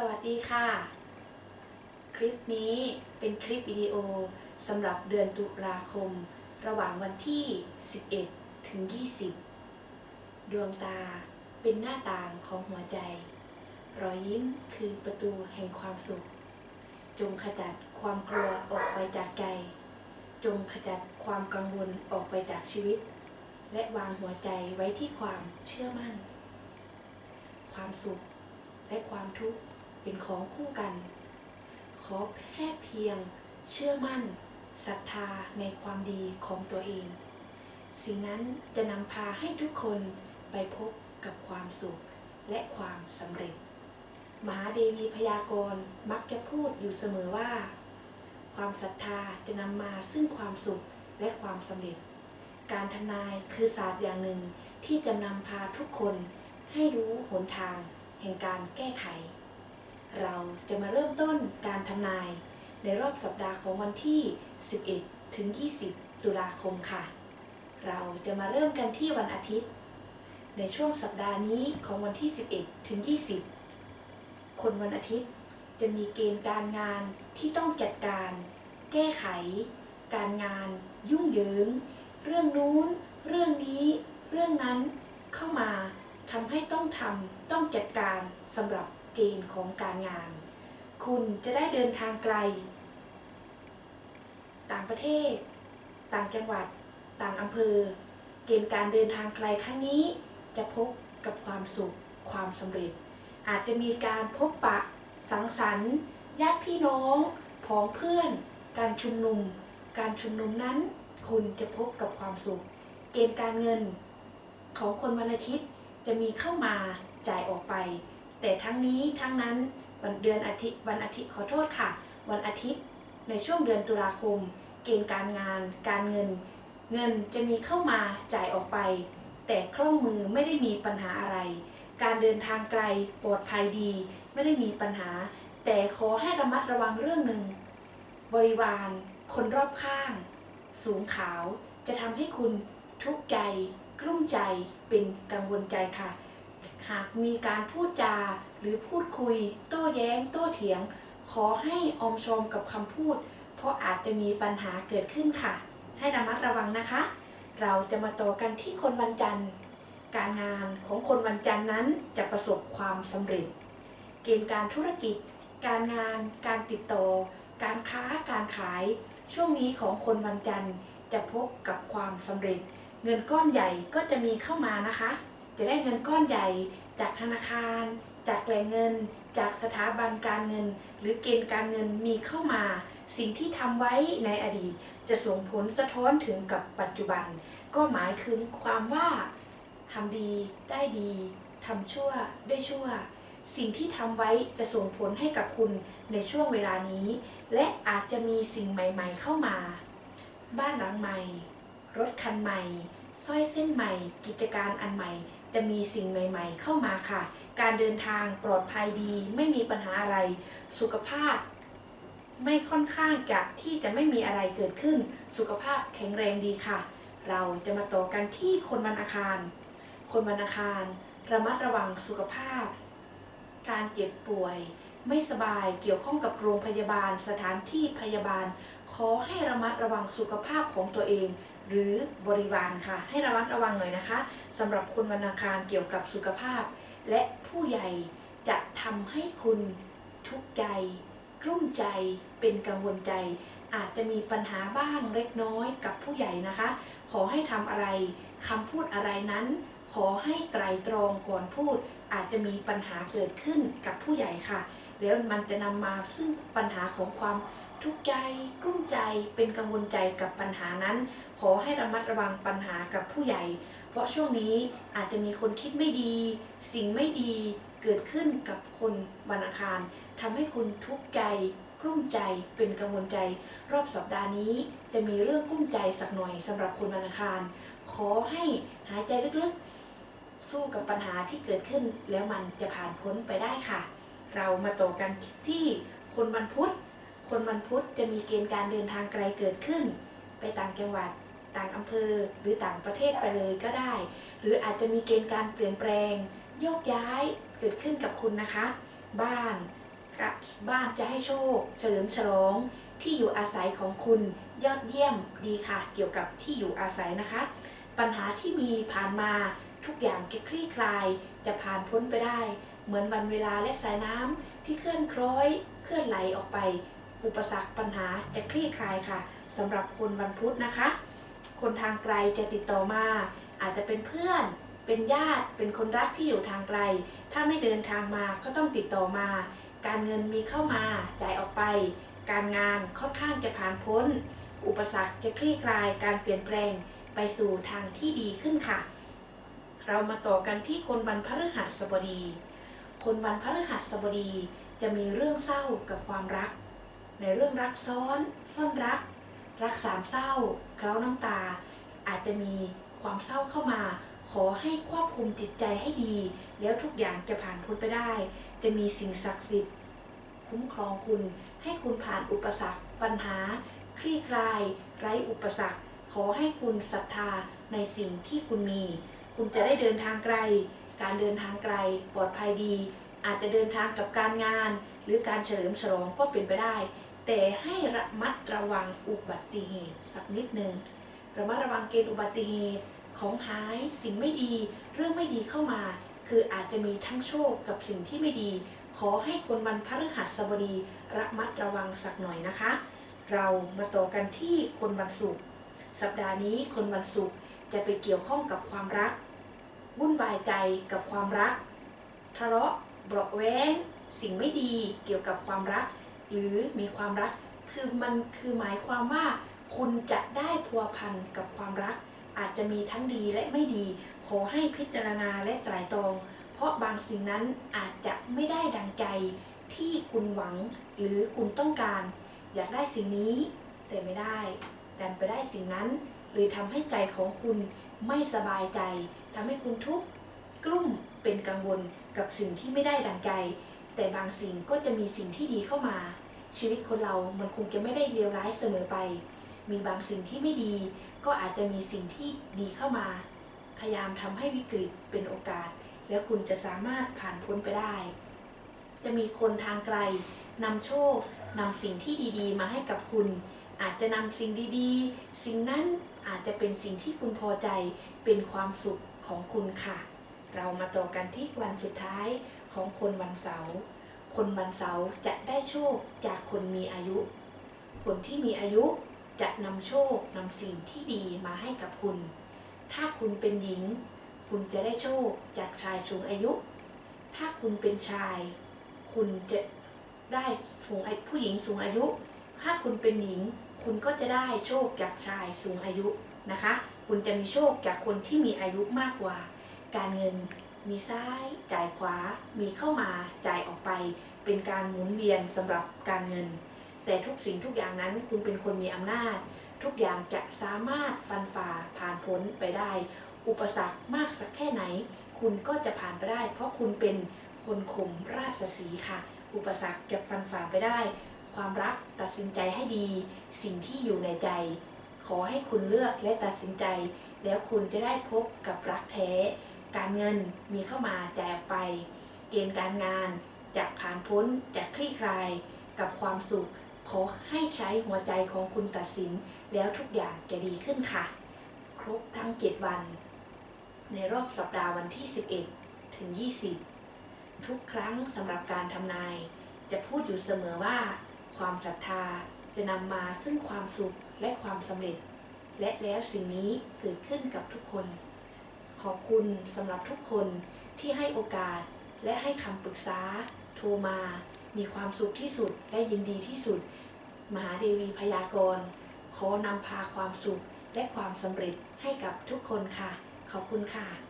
สวัสดีค่ะ คลิปนี้เป็นคลิปวิดีโอสำหรับเดือนตุลาคม ระหว่างวันที่ 11 ถึง 20 ดวงตาเป็นหน้าต่างของหัวใจ รอยยิ้มคือประตูแห่งความสุข จงขจัดความกลัวออกไปจากใจ จงขจัดความกังวลออกไปจากชีวิต และวางหัวใจไว้ที่ความเชื่อมั่น ความสุขและความทุกข์ เป็นของคู่กัน ขอแค่เพียงเชื่อมั่นศรัทธาในความดีของตัวเอง สิ่งนั้นจะนำพาให้ทุกคนไปพบกับความสุขและความสำเร็จ มหาเดวีพยากรณ์มักจะพูดอยู่เสมอว่า ความศรัทธาจะนำมาซึ่งความสุขและความสำเร็จ การทำนายคือศาสตร์อย่างหนึ่งที่จะนำพาทุกคนให้รู้หนทางแห่งการแก้ไข เราจะมาเริ่มต้นการทำนาย ในรอบสัปดาห์ของวันที่ 11 ถึง 20 ตุลาคมค่ะ เราจะมาเริ่มกันที่วันอาทิตย์ ในช่วงสัปดาห์นี้ของวันที่ 11 ถึง 20 คนวันอาทิตย์จะมีเกณฑ์การงานที่ต้องจัดการ แก้ไข การงาน ยุ่งเหยิง เรื่องนู้น เรื่องนี้ เรื่องนั้นเข้ามาทำให้ต้องทำต้องจัดการสำหรับ เกณฑ์ของการงาน คุณจะได้เดินทางไกล ต่างประเทศ ต่างจังหวัด ต่างอำเภอ เกณฑ์การเดินทางไกลครั้งนี้ จะพบกับความสุข ความสำเร็จ อาจจะมีการพบปะ สังสรรค์ญาติพี่น้องพ้องเพื่อน การชุมนุม การชุมนุมนั้น คุณจะพบกับความสุข เกณฑ์การเงิน ของคนวันอาทิตย์จะมีเข้ามาจ่ายออกไป แต่ทั้งนี้ทั้งนั้นวันเดือนอาทิตย์วันอาทิตย์ขอโทษค่ะ วันอาทิตย์ ในช่วงเดือนตุลาคม เกณฑ์การงาน การเงิน เงินจะมีเข้ามาจ่ายออกไป แต่คล่องมือไม่ได้มีปัญหาอะไร การเดินทางไกลปลอดภัยดี ไม่ได้มีปัญหา แต่ขอให้ระมัดระวังเรื่องหนึ่ง บริวารคนรอบข้าง สูงขาวจะทำให้คุณทุกข์ใจ กลุ้มใจเป็นกังวลใจค่ะ หากมีการพูดจาหรือพูดคุย โต้แย้ง โต้เถียง ขอให้อมชมกับคำพูด เพราะอาจจะมีปัญหาเกิดขึ้นค่ะ ให้ระมัดระวังนะคะ เราจะมาต่อกันที่คนวันจันทร์ การงานของคนวันจันทร์นั้นจะประสบความสำเร็จ เกณฑ์การธุรกิจ การงาน การติดต่อ การค้าการขาย ช่วงนี้ของคนวันจันทร์จะพบกับความสำเร็จ เงินก้อนใหญ่ก็จะมีเข้ามานะคะ จะได้เงินก้อนใหญ่จากธนาคาร จากแหล่งเงิน จากสถาบันการเงิน หรือเกณฑ์การเงินมีเข้ามา สิ่งที่ทำไว้ในอดีต จะส่งผลสะท้อนถึงกับปัจจุบัน ก็หมายถึงความว่าทำดีได้ดีทำชั่วได้ชั่ว สิ่งที่ทำไว้จะส่งผลให้กับคุณในช่วงเวลานี้ และอาจจะมีสิ่งใหม่ๆเข้ามา บ้านหลังใหม่ รถคันใหม่สร้อยเส้นใหม่ กิจการอันใหม่ จะมีสิ่งใหม่ ๆ เข้ามาค่ะ การเดินทางปลอดภัยดี ไม่มีปัญหาอะไร สุขภาพ ไม่ค่อนข้างจะที่จะไม่มีอะไรเกิดขึ้น สุขภาพแข็งแรงดีค่ะ เราจะมาต่อกันที่คนวันอาคาร คนวันอาคาร ระมัดระวังสุขภาพ การเจ็บป่วย ไม่สบายเกี่ยวข้องกับโรงพยาบาลสถานที่พยาบาล ขอให้ระมัดระวังสุขภาพของตัวเอง หรือบริวารค่ะ ให้ระมัดระวังหน่อยนะคะสำหรับคนวันอังคารเกี่ยวกับสุขภาพ และผู้ใหญ่จะทำให้คุณทุกข์ใจ กลุ้มใจเป็นกังวลใจ อาจจะมีปัญหาบ้างเล็กน้อยกับผู้ใหญ่นะคะ ขอให้ทำอะไรคำพูดอะไรนั้น ขอให้ไตรตรองก่อนพูด อาจจะมีปัญหาเกิดขึ้นกับผู้ใหญ่ค่ะ แล้วมันจะนำมาซึ่งปัญหาของความ ทุกข์ใจกลุ้มใจเป็นกังวลใจกับปัญหานั้น ขอให้ระมัดระวังปัญหากับผู้ใหญ่ เพราะช่วงนี้อาจจะมีคนคิดไม่ดี สิ่งไม่ดีเกิดขึ้นกับคนวันอังคารทำให้คุณทุกข์ใจกลุ้มใจเป็นกังวลใจ รอบสัปดาห์นี้จะมีเรื่องกลุ้มใจสักหน่อยสำหรับคนวันอังคาร ขอให้หายใจลึกๆ สู้กับปัญหาที่เกิดขึ้น แล้วมันจะผ่านพ้นไปได้ค่ะ เรามาต่อกันที่คนวันพุธ คนวันพุธจะมีเกณฑ์การเดินทางไกลเกิดขึ้น ไปต่างจังหวัด ต่างอำเภอ หรือต่างประเทศไปเลยก็ได้ หรืออาจจะมีเกณฑ์การเปลี่ยนแปลง โยกย้ายเกิดขึ้นกับคุณนะคะ บ้านบ้านจะให้โชค เฉลิมฉลองที่อยู่อาศัยของคุณยอดเยี่ยมดีค่ะ เกี่ยวกับที่อยู่อาศัยนะคะ ปัญหาที่มีผ่านมาทุกอย่างจะคลี่คลายจะผ่านพ้นไปได้ เหมือนวันเวลาและสายน้ำที่เคลื่อนคล้อย เคลื่อนไหลออกไป อุปสรรคปัญหาจะคลี่คลายค่ะสำหรับคนวันพุธนะคะ คนทางไกลจะติดต่อมา อาจจะเป็นเพื่อน เป็นญาติ เป็นคนรักที่อยู่ทางไกล ถ้าไม่เดินทางมาก็ต้องติดต่อมา การเงินมีเข้ามาจ่ายออกไป การงานค่อนข้างจะผ่านพ้น อุปสรรคจะคลี่คลายการเปลี่ยนแปลงไปสู่ทางที่ดีขึ้นค่ะ เรามาต่อกันที่คนวันพฤหัสบดี คนวันพฤหัสบดีจะมีเรื่องเศร้ากับความรัก ในเรื่องรักซ้อนซ่อนรัก รักสามเศร้าเคล้าน้ำตา อาจจะมีความเศร้าเข้ามา ขอให้ควบคุมจิตใจให้ดี แล้วทุกอย่างจะผ่านพ้นไปได้ จะมีสิ่งศักดิ์สิทธิ์คุ้มครองคุณ ให้คุณผ่านอุปสรรค ปัญหา คลี่คลาย ไร้อุปสรรค ขอให้คุณศรัทธาในสิ่งที่คุณมี คุณจะได้เดินทางไกล การเดินทางไกลปลอดภัยดี อาจจะเดินทางกับการงาน หรือการเฉลิมฉลองก็เป็นไปได้ แต่ให้ระมัดระวังอุบัติเหตุสักนิดหนึ่งระมัดระวังเกณฑ์อุบัติเหตุของหายสิ่งไม่ดี เรื่องไม่ดีเข้ามา คืออาจจะมีทั้งโชคกับสิ่งที่ไม่ดี ขอให้คนวันพฤหัสบดีระมัดระวังสักหน่อยนะคะ เรามาต่อกันที่คนวันศุกร์สัปดาห์นี้คนวันศุกร์จะไปเกี่ยวข้องกับความรักวุ่นวายใจกับความรัก ทะเลาะเบาะแว้งสิ่งไม่ดีเกี่ยวกับความรัก หรือมีความรัก คือมันคือหมายความว่า คุณจะได้พัวพันกับความรัก อาจจะมีทั้งดีและไม่ดี ขอให้พิจารณาและไตรตรองเพราะบางสิ่งนั้นอาจจะไม่ได้ดังใจที่คุณหวังหรือคุณต้องการ อยากได้สิ่งนี้ แต่ไม่ได้ ดันไปได้สิ่งนั้นเลยทำให้ใจของคุณไม่สบายใจทำให้คุณทุกข์กลุ้มเป็นกังวลกับสิ่งที่ไม่ได้ดังใจ แต่บางสิ่งก็จะมีสิ่งที่ดีเข้ามา ชีวิตคนเรามันคงจะไม่ได้เลวร้ายเสมอไป มีบางสิ่งที่ไม่ดี ก็อาจจะมีสิ่งที่ดีเข้ามา พยายามทำให้วิกฤตเป็นโอกาส แล้วคุณจะสามารถผ่านพ้นไปได้ จะมีคนทางไกลนำโชคนำสิ่งที่ดีๆ มาให้กับคุณ อาจจะนำสิ่งดีๆ สิ่งนั้นอาจจะเป็นสิ่งที่คุณพอใจเป็นความสุขของคุณค่ะ เรามาต่อกันที่วันสุดท้ายของคนวันเสาร์ คนวันเสาร์จะได้โชคจากคนมีอายุ คนที่มีอายุจะนำโชคนำสิ่งที่ดีมาให้กับคุณ ถ้าคุณเป็นหญิง คุณจะได้โชคจากชายสูงอายุ ถ้าคุณเป็นชาย คุณจะได้สูงผู้หญิงสูงอายุ ถ้าคุณเป็นหญิง คุณก็จะได้โชคจากชายสูงอายุนะคะ คุณจะมีโชคจากคนที่มีอายุมากกว่า การเงิน มีซ้าย จ่ายขวา มีเข้ามาจ่ายออกไป เป็นการหมุนเวียนสำหรับการเงิน แต่ทุกสิ่งทุกอย่างนั้นคุณเป็นคนมีอำนาจ ทุกอย่างจะสามารถฟันฝ่าผ่านพ้นไปได้ อุปสรรคมากสักแค่ไหน คุณก็จะผ่านไปได้ เพราะคุณเป็นคนข่มราชสีค่ะ อุปสรรคจะฟันฝ่าไปได้ ความรักตัดสินใจให้ดี สิ่งที่อยู่ในใจ ขอให้คุณเลือกและตัดสินใจ แล้วคุณจะได้พบกับรักแท้ การเงินมีเข้ามาแจกไป เกณฑ์การงานจะผ่านพ้นจะคลี่คลายกับความสุข ขอให้ใช้หัวใจของคุณตัดสิน แล้วทุกอย่างจะดีขึ้นค่ะ ครบทั้ง 7 วัน ในรอบสัปดาห์วันที่ 11 ถึง 20 ทุกครั้งสำหรับการทำนาย จะพูดอยู่เสมอว่า ความศรัทธาจะนำมาซึ่งความสุขและความสำเร็จ และแล้วสิ่งนี้เกิดขึ้นกับทุกคน ขอบคุณสำหรับทุกคนที่ให้โอกาสและให้คำปรึกษา โทรมา มีความสุขที่สุดและยินดีที่สุด มหาเดวีพยากรณ์ขอนำพาความสุขและความสำเร็จให้กับทุกคนค่ะ ขอบคุณค่ะ